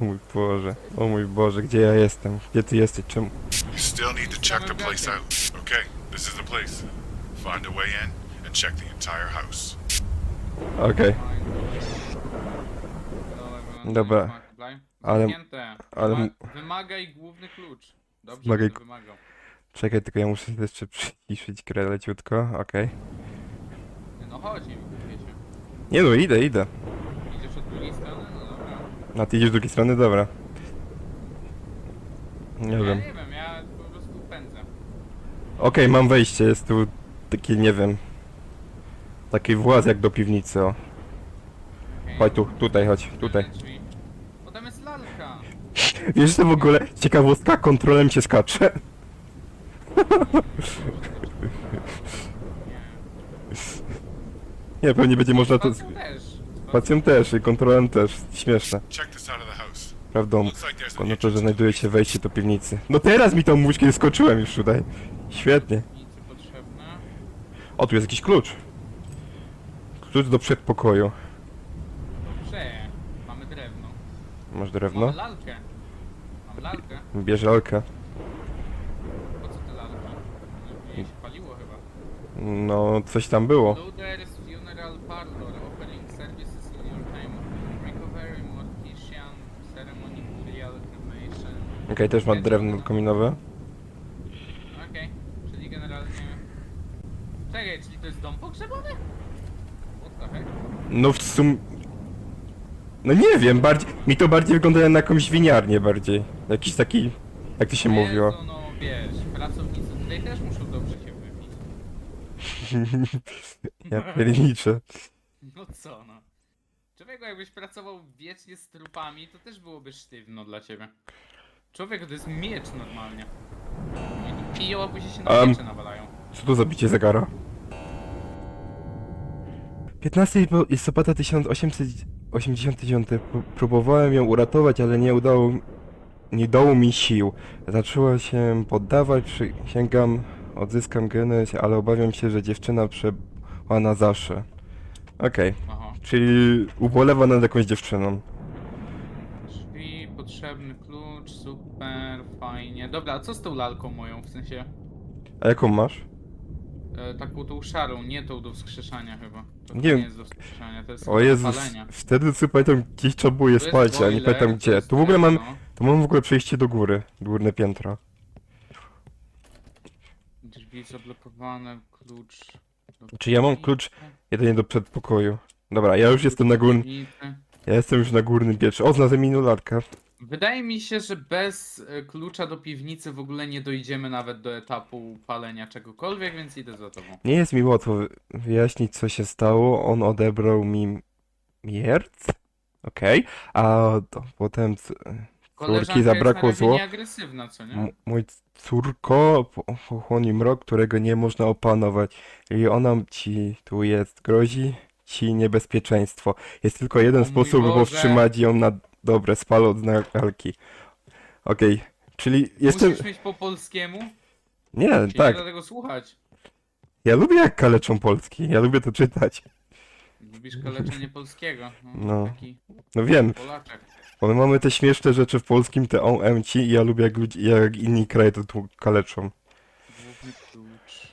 Mój Boże, o mój Boże, gdzie ja jestem? Gdzie ty jesteś? Czemu? You still need to check the place out. Okay, this is the place. Find a way in and check the entire house. Okej, Dobra, ale- Ale... Wymagaj główny klucz. Dobrze, Wymagaj g- wymagał. czekaj, tylko ja muszę jeszcze przyciszyć grę leciutko, okej. No chodź, nie wiecie. Nie no, idę, idę. Idziesz od drugiej strony? A ty idziesz z drugiej strony? Dobra. Nie ja wiem. nie wiem, ja po prostu pędzę. Okej, mam wejście, jest tu taki, nie wiem... Taki właz jak do piwnicy, o. Okej. Chodź tu, tutaj, chodź, tutaj. Tylne drzwi. O, tam jest lalka. Wiesz, że w ogóle ciekawostka kontrolem się skacze? Nie, pewnie będzie można to... Też. Spacją też i kontrolem też. Śmieszne. Check this out of the house. Prawdą. An Ponadto, że znajduje się wejście do piwnicy. No teraz mi to mówisz, kiedy skoczyłem już tutaj. Świetnie. Nic potrzebne. O, tu jest jakiś klucz. Klucz do przedpokoju. Dobrze. Mamy drewno. Masz drewno? Mamy lalkę. Mam lalkę. Bierz lalkę. Po co te lalki? Jej się paliło chyba. No, coś tam było. Luder's Okej, też ma drewno kominowe. Okej, czyli generalnie... Czekaj, czyli to jest dom pogrzebowy? What the heck? No w sum... No nie wiem, bardziej... Mi to bardziej wygląda na jakąś winiarnię bardziej. Jakiś taki... Jak to się mówiło? Jezu, no wiesz, pracownicy tutaj też muszą dobrze się wypić. Ja pierniczę. No co no. Człowieku, jakbyś pracował wiecznie z trupami, to też byłoby sztywno dla ciebie. Człowieku, to jest miecz normalnie. Oni piją, a później się na Em. miecze nawalają. Co to za bicie zegara? 15 lipo- listopada 1889. Pró- Próbowałem ją uratować, ale nie udało nie dało mi sił. Zaczęła się poddawać, przysięgam, odzyskam genez, ale obawiam się, że dziewczyna przebyła na zawsze. Okej, Aha. czyli ubolewa nad jakąś dziewczyną. Drzwi, potrzebny klucz, super, fajnie. Dobra, a co z tą lalką moją, w sensie A jaką masz? e, taką tą szarą, nie tą do wskrzeszania chyba. To Nie nie, wiem. jest do wskrzeszania, to jest O Jezus, palenia. wtedy co pamiętam gdzieś trzeba było je spalić, a nie pamiętam gdzie. Tu w ogóle mam, drewno. tu mam w ogóle przejście do góry, górne piętro. Drzwi zablokowane, klucz. do Czy ja mam klucz jedynie do przedpokoju? Dobra, ja już jestem na górnym, piwnicy. Ja jestem już na górnym piętrze. O, znalazłem. Wydaje mi się, że bez e, klucza do piwnicy w ogóle nie dojdziemy nawet do etapu palenia czegokolwiek, więc idę za tobą. Nie jest mi łatwo wy- wyjaśnić, co się stało. On odebrał mi mierc? Okej. A to potem c- Koleżanka zabrakło jest na razie zło. nieagresywna, co nie? m- mój córko po- pochłoni mrok, którego nie można opanować. I ona ci tu jest, grozi ci niebezpieczeństwo. Jest tylko jeden O mój sposób, by Boże. powstrzymać ją na dobre, spalą od znalki. Okej, czyli jestem... Musisz mieć po polskiemu? Nie, Się tak. nie da tego słuchać. Ja lubię jak kaleczą Polski, ja lubię to czytać. Lubisz kaleczenie polskiego. No, No. Taki No wiem, Polaczek. bo my mamy te śmieszne rzeczy w polskim, te OMC i ja lubię jak, ludzi, jak inni kraje to tu kaleczą. Główny klucz.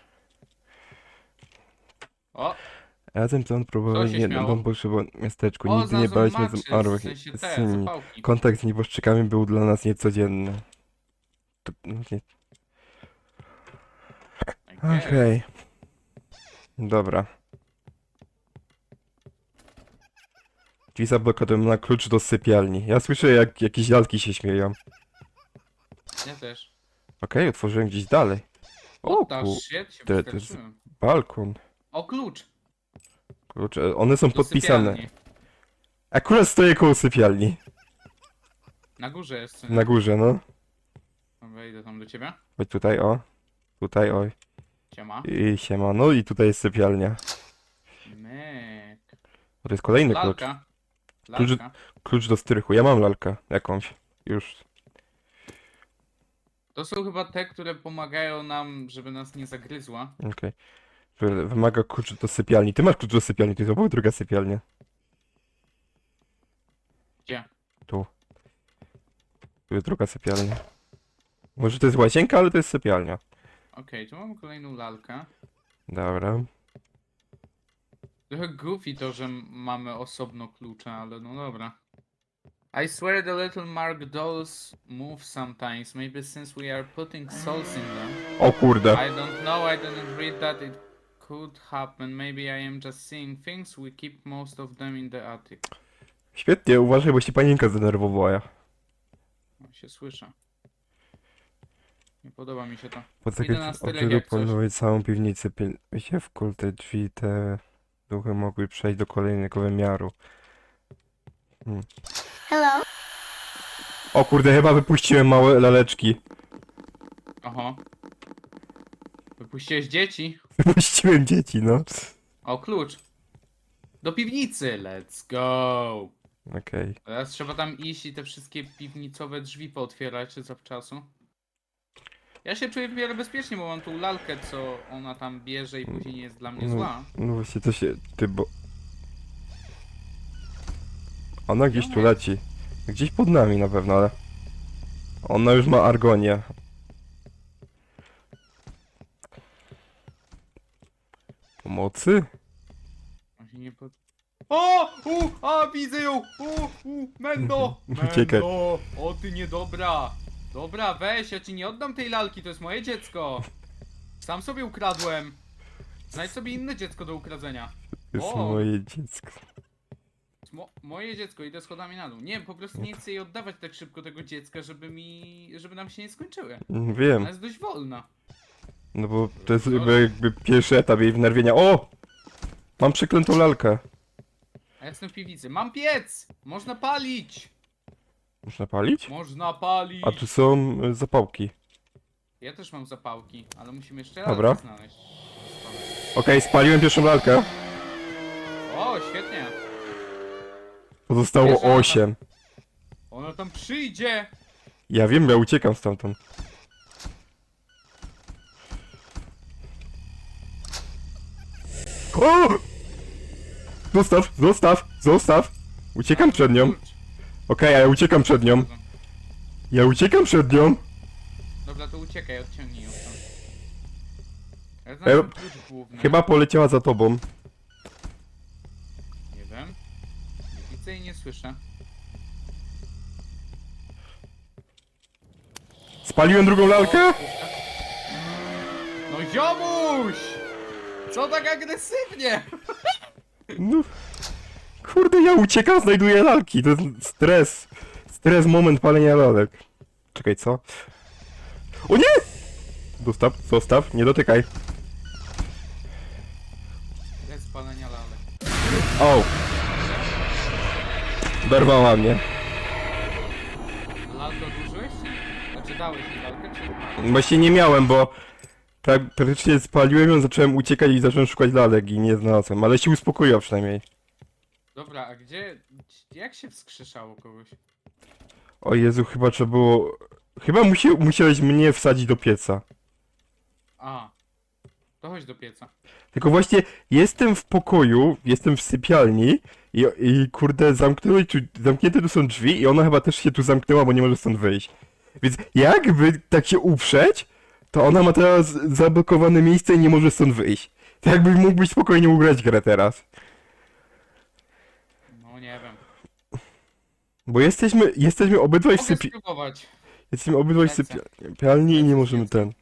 O! Razem to on próbował Co się nie śmiało? dom potrzeba miasteczku, O, nigdy nie znalazłem baliśmy maczy, z zmarłych w sensie z zapałki. Kontakt z nieboszczykami był dla nas niecodzienny. To, no nie, I guess. Okej. Dobra. Drzwi zablokowane na klucz do sypialni. Ja słyszę jak jakieś lalki się śmieją. Ja też. Okej, otworzyłem gdzieś dalej. O O, ku... shit się balkon. O, klucz! Klucze, one są Do podpisane. sypialni. Akurat stoję koło sypialni. Na górze jest. Na górze, no. Wejdę tam do ciebie. Chodź tutaj, o. Tutaj, oj. Ciema. I siema. No i tutaj jest sypialnia. Myk. To jest kolejny klucz. Lalka. Klucz- Lalka. Klucz do strychu. Ja mam lalkę jakąś. Już. To są chyba te, które pomagają nam, żeby nas nie zagryzła. Okej. Wy- Wymaga klucz do sypialni. Ty masz klucz do sypialni, to jest obok druga sypialnia. Gdzie? Tu. Tu jest druga sypialnia. Może to jest łazienka, ale to jest sypialnia. Okej, tu mam kolejną lalkę. Dobra. Trochę goofy to, że mamy osobno klucze, ale no dobra. I swear the little Mark dolls move sometimes, maybe since we are putting souls in them. O kurde. I don't know, I didn't read that it could happen, maybe I am just seeing things, we keep most of them in the attic. Świetnie, uważaj, bo się panienka zdenerwowała. No, się słyszę. Nie podoba mi się to. Poczekaj, Idę na sterek obrzydł jak coś. całą piwnicę. Pilnujcie w kul te drzwi, te duchy mogły przejść do kolejnego wymiaru. Hello? O kurde, chyba wypuściłem małe laleczki. Oho. Wypuściłeś dzieci? Wypuściłem dzieci, no. O, klucz. Do piwnicy, let's go. Okej. Teraz trzeba tam iść i te wszystkie piwnicowe drzwi pootwierać zawczasu. Ja się czuję w miarę bezpiecznie, bo mam tą lalkę, co ona tam bierze i później nie jest dla mnie No, zła. no właśnie, to się... Ty, bo... Ona gdzieś tu leci. Gdzieś pod nami na pewno, ale... Ona już ma argonię. Pomocy? On się nie pod... O! U! A! Widzę ją! U! U! Mendo! Uciekaj. Mendo! O ty niedobra! Dobra, weź, ja ci nie oddam tej lalki, to jest moje dziecko! Sam sobie ukradłem! Znajdź sobie inne dziecko do ukradzenia. To jest O! moje dziecko. Mo moje dziecko, idę schodami na dół. Nie, po prostu nie chcę jej oddawać tak szybko tego dziecka, żeby mi... żeby nam się nie skończyły. Wiem, Ona jest dość wolna. No bo to jest jakby, jakby pierwszy etap jej wnerwienia. O! Mam przeklętą lalkę. A ja jestem w piwnicy. Mam piec! Można palić! Można palić? Można palić! A tu są y, zapałki. Ja też mam zapałki, ale musimy jeszcze Dobra. lalkę znaleźć. Okej, spaliłem pierwszą lalkę. O, świetnie! Pozostało Pierwsza lalka. 8. Ona tam przyjdzie! Ja wiem, ja uciekam stamtąd. O! Zostaw, zostaw, zostaw! Uciekam przed nią. Okej, a ja uciekam przed nią. Ja uciekam przed nią. Dobra, to uciekaj, odciągnij ją stąd. Ja E, znalazłem klucz główny. Chyba poleciała za tobą. Nie wiem. Nie widzę i nie słyszę. Spaliłem drugą lalkę? No ziomuś! Co tak agresywnie? No. Kurde, ja uciekam, znajduję lalki. To jest stres. Stres, moment palenia lalek. Czekaj, co? O nie! Zostaw, zostaw, nie dotykaj. Bez spalenia lalek. O! Dorwała mnie. Lalkę odłożyłeś czy? Znaczy dałeś mi lalkę czy Właśnie nie miałem, bo pra praktycznie spaliłem ją, zacząłem uciekać i zacząłem szukać lalek i nie znalazłem, ale się uspokoiła przynajmniej. Dobra, a gdzie... Jak się wskrzeszało kogoś? O Jezu, chyba trzeba było... Chyba musi musiałeś mnie wsadzić do pieca. A. To chodź do pieca. Tylko właśnie jestem w pokoju, jestem w sypialni i, i kurde zamknęły, tu, zamknięte tu są drzwi i ona chyba też się tu zamknęła, bo nie może stąd wyjść. Więc jakby tak się uprzeć, to ona ma teraz zablokowane miejsce i nie może stąd wyjść. To jakby mógłbyś spokojnie ugrać grę teraz. No nie wiem. Bo jesteśmy, jesteśmy obydwaj w Mogę sypi... spróbować. Jesteśmy obydwaj w Lecę. sypialni i nie możemy ten...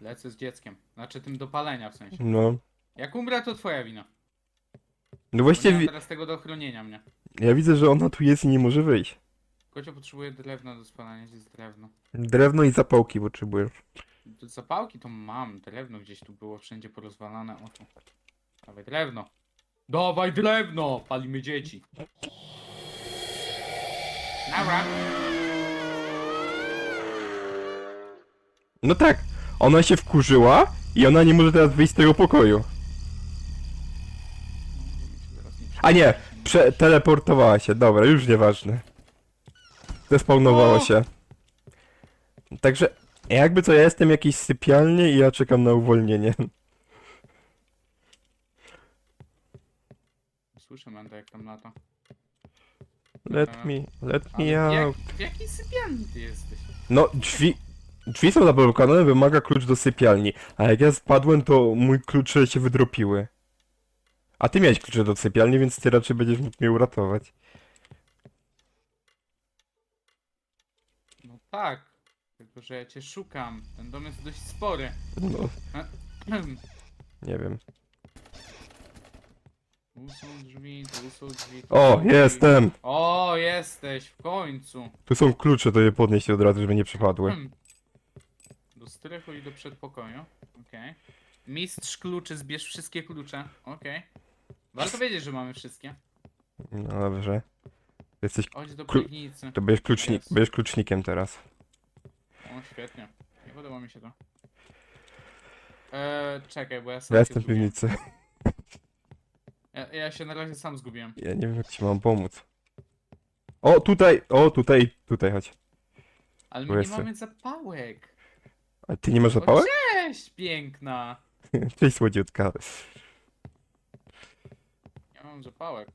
Lecę z dzieckiem. Znaczy tym do palenia w sensie. No. Jak umrę, to twoja wina. No Bo nie właśnie, mam wi- teraz tego do chronienia mnie. ja widzę, że ona tu jest i nie może wyjść. Kocio potrzebuje drewna do spalania, gdzie jest drewno. Drewno i zapałki potrzebujesz. Zapałki to mam, drewno gdzieś tu było wszędzie porozwalane. O tu. Dawaj drewno. Dawaj drewno! Palimy dzieci. Nara. No tak, ona się wkurzyła i ona nie może teraz wyjść z tego pokoju. A nie, prze teleportowała się, dobra, już nieważne. Zespawnowała O! się. Także, jakby co, ja jestem jakiś sypialnie i ja czekam na uwolnienie. Słyszę Menda jak tam lata. Let me, let Ale me jak, out. w jakiej sypialni ty jesteś? No, drzwi... Drzwi są zablokowane, wymaga klucz do sypialni. A jak ja spadłem, to mój klucze się wydropiły. A ty miałeś klucze do sypialni, więc ty raczej będziesz mógł mnie uratować. No tak. Tylko, że ja cię szukam. Ten dom jest dość spory. No, nie wiem. Tu są drzwi, tu są drzwi. Tu O, są drzwi. jestem! O, jesteś, w końcu. Tu są klucze, to je podnieść od razu, żeby nie przepadły. Hmm. Do strychu i do przedpokoju. Okej. Mistrz kluczy, zbierz wszystkie klucze. Okej. Warto wiedzieć, że mamy wszystkie. No dobrze. Jesteś... Chodź do Klu- piwnicy. To będziesz, klucznik, Jest. będziesz klucznikiem teraz. Świetnie. Nie podoba mi się to. Eee, czekaj, bo ja sam Ja się jestem w zgubiłem. piwnicy. Ja, ja się na razie sam zgubiłem. Ja nie wiem, jak ci mam pomóc. O, tutaj! O, tutaj! Tutaj, chodź. Ale Bo my nie jestem. mamy zapałek. A ty nie masz O, zapałek? cześć, piękna. Cześć, słodziutka. Ja mam zapałek.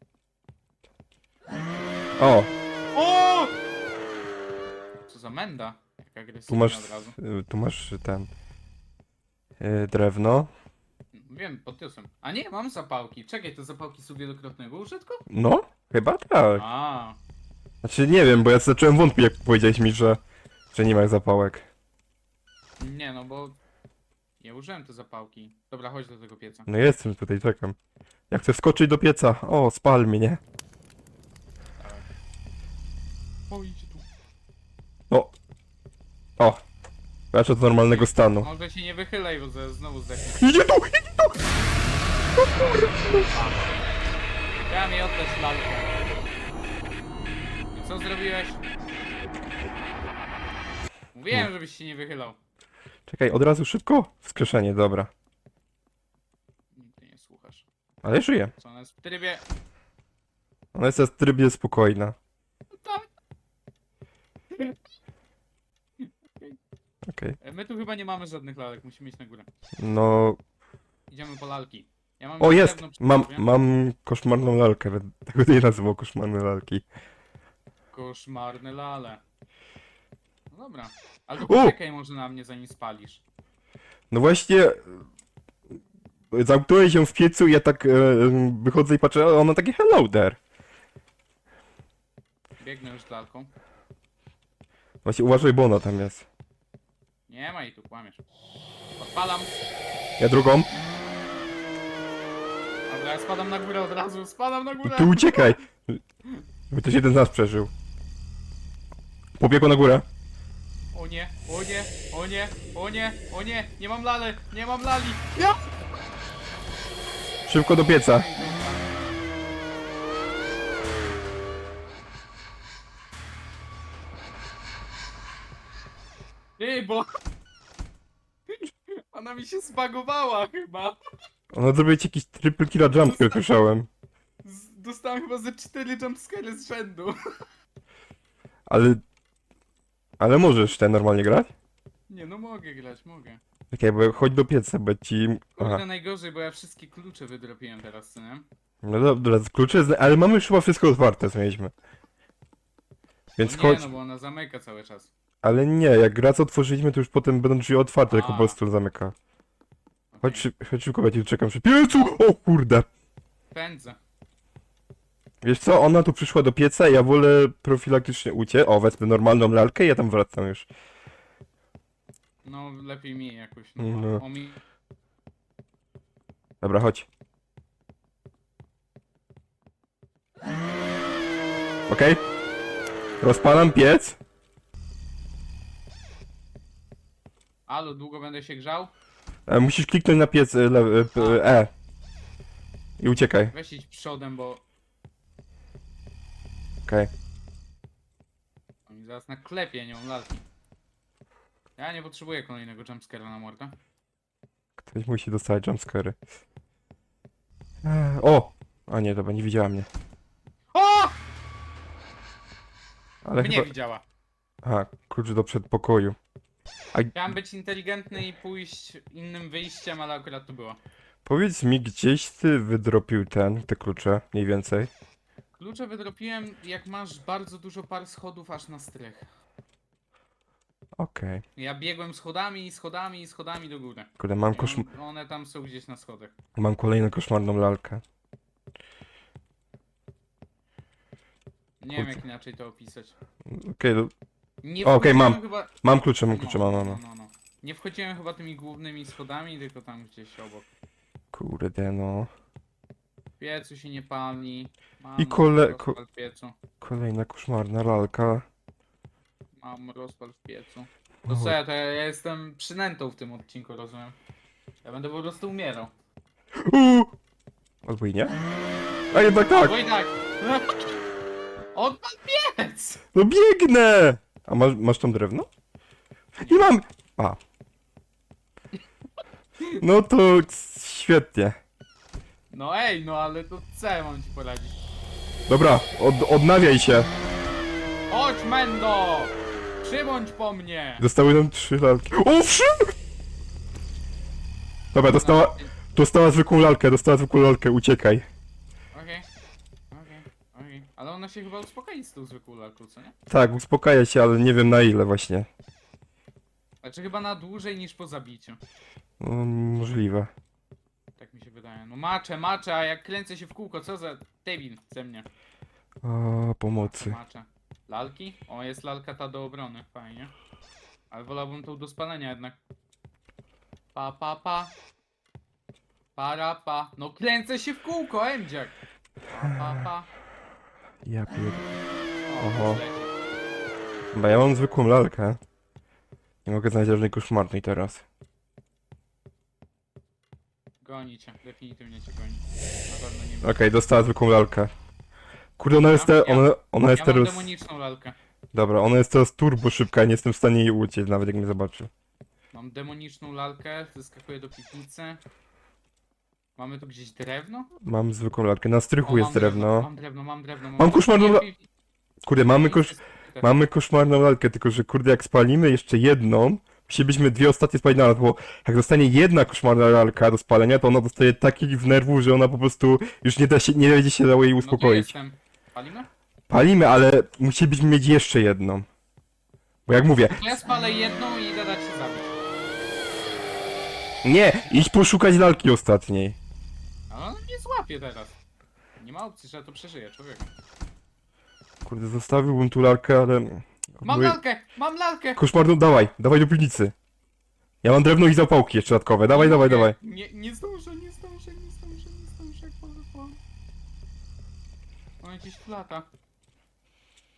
O, O! Co za menda? Tu masz... od razu. y, Tu masz ten... y, Drewno. Wiem, podniosłem. A nie, mam zapałki. Czekaj, te zapałki są wielokrotnego użytku? No, chyba tak. A, Znaczy nie wiem, bo ja zacząłem wątpić, jak powiedziałeś mi, że, że nie ma zapałek. nie no, bo... Ja użyłem te zapałki. Dobra, chodź do tego pieca. No jestem tutaj, czekam. Jak chcę skoczyć do pieca. O, spal mnie. Dawaj. O, idzie tu. O. O. Wracam do normalnego stanu. Może się nie wychylaj, bo za- znowu zdechnę. Idzie tu! Idzie tu! Ja mi oddać lalkę. I co zrobiłeś? Mówiłem, żebyś się nie wychylał. Czekaj, od razu szybko? Wskrzeszenie, dobra. Ty nie słuchasz. Ale żyję. Co ona jest w trybie... Ona jest w trybie spokojna. Okej. E, My tu chyba nie mamy żadnych lalek, musimy iść na górę. No... Idziemy po lalki. Ja mam O, jest! drewno przy Mam, sobie. mam koszmarną lalkę. Tego nie nazywał koszmarne lalki. Koszmarne lale. No dobra. Ale U! poczekaj może na mnie zanim spalisz. No właśnie... e, Zamknąłem się w piecu i ja tak e, wychodzę i patrzę, a ona takie hello there. Biegnę już z lalką. Właśnie uważaj, bo ona tam jest. Nie ma i tu kłamiesz. Odpalam. Ja drugą. Dobra, ja spadam na górę od razu. Spadam na górę. Ty uciekaj! By też jeden z nas przeżył. Pobiegł na górę. O nie, o nie, o nie, o nie, o nie. Nie mam lale, nie mam lali. Ja! Szybko do pieca. Ty, bo... Ona mi się zbagowała chyba. Ona zrobiła ci jakiś triple killa jumpscare, słyszałem. Z- Dostałem chyba ze cztery jumpscary z rzędu. Ale... Ale możesz ten normalnie grać? Nie no, mogę grać, mogę. Okej, bo chodź do pieca, bo ci... Kurde, Aha. najgorzej, bo ja wszystkie klucze wydropiłem teraz, co nie? No dobra, klucze, zna- ale mamy już chyba wszystko otwarte, co mieliśmy. Więc no nie, chodź... no bo ona zamyka cały czas. Ale nie, jak raz otworzyliśmy, to już potem będą drzwi otwarte, tylko A. po prostu zamyka. Chodź, szyb- chodź szybko, ja tu czekam przy piecu! O kurde! Pędzę. Wiesz co, ona tu przyszła do pieca i ja wolę profilaktycznie uciec. O, wezmę normalną lalkę i ja tam wracam już. No, lepiej mi jakoś. No. No. O mi... Dobra, chodź. Okej? Rozpalam piec. Alo, długo będę się grzał? E, musisz kliknąć na piec e, lewy, e, p- E. I uciekaj. Weź idź przodem, bo Okej. oni zaraz na klepie, nie mam lalki. Ja nie potrzebuję kolejnego jumpscare'a na mordę. Ktoś musi dostać jumpscary. E, O! A nie, dobra, nie widziała mnie. O! Ale Mnie chyba... widziała. Aha, klucz do przedpokoju. A Chciałem być inteligentny i pójść innym wyjściem, ale akurat to było. powiedz mi, gdzieś ty wydropił ten, te klucze, mniej więcej. Klucze wydropiłem jak masz bardzo dużo par schodów aż na strych. Okej. Ja biegłem schodami, schodami, schodami do góry. Kurde, mam, I koszm on- One tam są gdzieś na schodach. mam kolejną koszmarną lalkę. Nie wiem Kurde. jak inaczej to opisać. Okej, to- Nie O, okej, mam. Chyba... mam klucze, mam No, klucze, mam, mam. no, mam. no, no. Nie wchodziłem chyba tymi głównymi schodami, tylko tam gdzieś obok. Kurde, no. W piecu się nie pali. Mam I kole- rozpal w piecu. Kolejna koszmarna lalka. Mam rozpal w piecu. To co ja, to ja jestem przynętą w tym odcinku, rozumiem. Ja będę po prostu umierał. Uuu! Odbój, nie? A jednak tak! Bo i tak. Odpal piec! No biegnę! A masz, masz tam drewno? I mam! A. No to świetnie. No ej, no ale to co ja mam ci poradzić? Dobra, od, odnawiaj się. Chodź Mendo! Przybądź po mnie! Zostały nam trzy lalki. Owszem! Dobra, dostała, dostała zwykłą lalkę, dostała zwykłą lalkę, uciekaj. Ale ona się chyba uspokoi z tą zwykłą lalką, co nie? Tak, uspokaja się, ale nie wiem na ile właśnie. Znaczy chyba na dłużej niż po zabiciu. No, możliwe. Tak mi się wydaje. No maczę, maczę, a jak kręcę się w kółko, co za debil ze mnie? A, pomocy. Maczę. Lalki? O, jest lalka ta do obrony, fajnie. Ale wolałbym tą do spalenia jednak. Pa, pa, pa. Para, pa. No kręcę się w kółko, Emdziak. Pa, pa, pa. Ja pier... Oho. Bo ja mam zwykłą lalkę. Nie mogę znaleźć żadnej koszmarnej teraz. Goni cię, definitywnie cię goni. Na pewno nie Okej, dostała zwykłą lalkę. Kurde, ona jest, te, ona, ona jest Ja mam teraz... demoniczną lalkę. Dobra, ona jest teraz turbo szybka, nie jestem w stanie jej uciec, nawet jak mnie zobaczy. Mam demoniczną lalkę, wyskakuję do piwnicy. Mamy tu gdzieś drewno? Mam zwykłą lalkę, na strychu O, jest mam drewno. Mam drewno, mam drewno. Mam la- pi- Kurde, mamy, kosz... mamy koszmarną lalkę, tylko że kurde, jak spalimy jeszcze jedną, musielibyśmy dwie ostatnie spalić naraz, bo jak zostanie jedna koszmarna lalka do spalenia, to ona dostaje takich nerwów, że ona po prostu już nie da się, nie będzie się dało jej No gdzie uspokoić. jestem? Palimy? Palimy, ale musielibyśmy mieć jeszcze jedną. Bo jak mówię, To ja spalę jedną i idę dać się zabić. nie, idź poszukać lalki ostatniej. Złapie teraz. Nie ma opcji, że to przeżyję, człowieku. Kurde, zostawiłbym tu lalkę, ale... Mam Bo- lalkę! Mam lalkę! Koszmarną, dawaj, dawaj do piwnicy. Ja mam drewno i zapałki jeszcze dodatkowe, dawaj, Nie dawaj, dawaj. Nie, nie zdążę, nie zdążę, nie zdążę, nie zdążę, jak powiem. Ona gdzieś tu lata.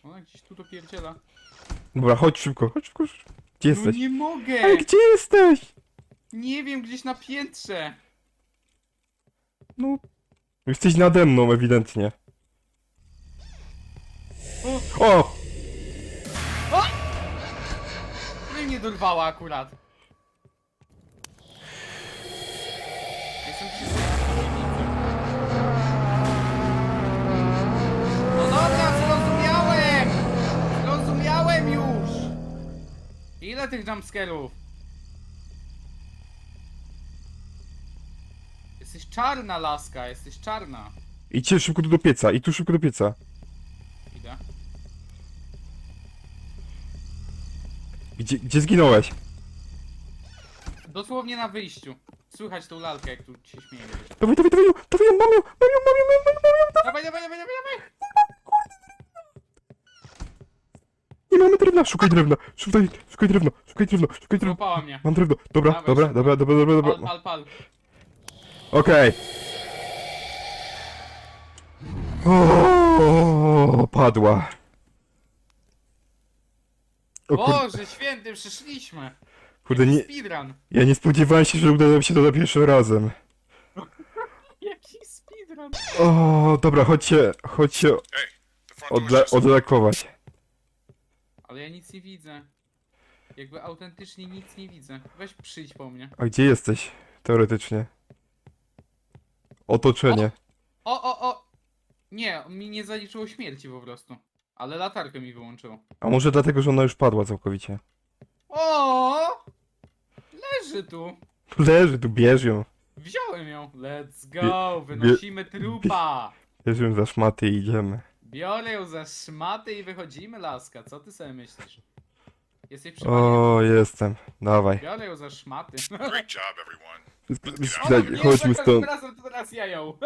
Ona gdzieś tu dopierdziela. Dobra, chodź szybko, chodź szybko. szybko. Gdzie No jesteś? nie mogę! Ej, gdzie jesteś? Nie wiem, gdzieś na piętrze. No... Jesteś nade mną, ewidentnie. O, no i mnie dorwała akurat. No dobra, zrozumiałem! Zrozumiałem już! Ile tych jumpscarów? Jesteś czarna, laska, jesteś czarna. Idźcie szybko tu do pieca, i tu szybko do pieca. Idę. Gdzie, gdzie zginąłeś? Dosłownie na wyjściu. Słychać tą lalkę, jak tu się śmieje. Dawaj, dawaj, dawaj, dawaj, mam ją, mam ją, mam ją, mam ją, mam ją, mam ją. Dawaj, dawaj, dawaj, dawaj, dawaj! Nie mamy drewna, szukaj drewna, szukaj, szukaj drewna, szukaj drewna, szukaj. Złapała mnie. Mam drewno, dobra, Dawaj, dobra, szybko. dobra, dobra, dobra, Pal, dobra. pal, pal. Okej. O, padła. O kurde, Boże święty, przyszliśmy. kurde nie, Speedrun. ja nie spodziewałem się, że uda nam się to za pierwszym razem. Jaki speedrun? O, dobra, chodźcie, chodźcie Hey, the front door's odle just odlekować. Ale ja nic nie widzę. Jakby autentycznie nic nie widzę. Weź przyjdź po mnie. A gdzie jesteś, teoretycznie? Otoczenie. O, o, o! Nie, mi nie zaliczyło śmierci po prostu. Ale latarkę mi wyłączyło. A może dlatego, że ona już padła całkowicie? O! Leży tu. Leży tu, bierz ją. Wziąłem ją. Let's go, wynosimy trupa. Bierz ją za szmaty i idziemy. Biorę ją za szmaty i wychodzimy, laska. Co ty sobie myślisz? Jesteś przypadkiem? O, jestem. Dawaj. Biorę ją za szmaty. Great job, everyone. Nie, Chodźmy stąd. razem to teraz ja ją.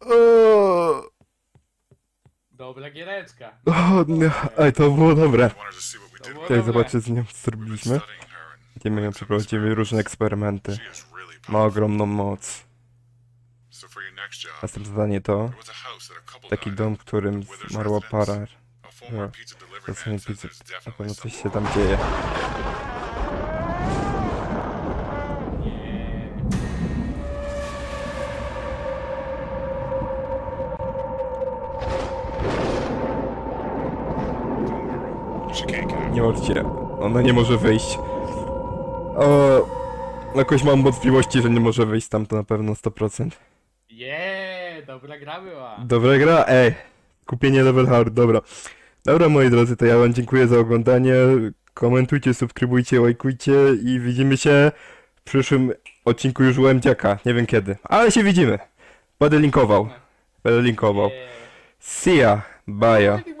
O, Dobra giereczka. o, nie. Ej, to było dobre. To było dobre. co z nią been zrobiliśmy. Będziemy ją przeprowadzimy różne eksperymenty. Ma ogromną moc. Następne zadanie to taki dom, w którym zmarła para. Na definitely pewno coś się tam dzieje. Martwcie, ona nie może wyjść. O, jakoś mam wątpliwości, że nie może wyjść tam to na pewno 100%. Je, dobra gra była. Dobra gra, ej. Kupienie level hard, dobra. Dobra moi drodzy, to ja wam dziękuję za oglądanie. Komentujcie, subskrybujcie, łajkujcie i widzimy się w przyszłym odcinku już u Emdziaka. Nie wiem kiedy, ale się widzimy. Będę linkował. Będę linkował. See ya, bye.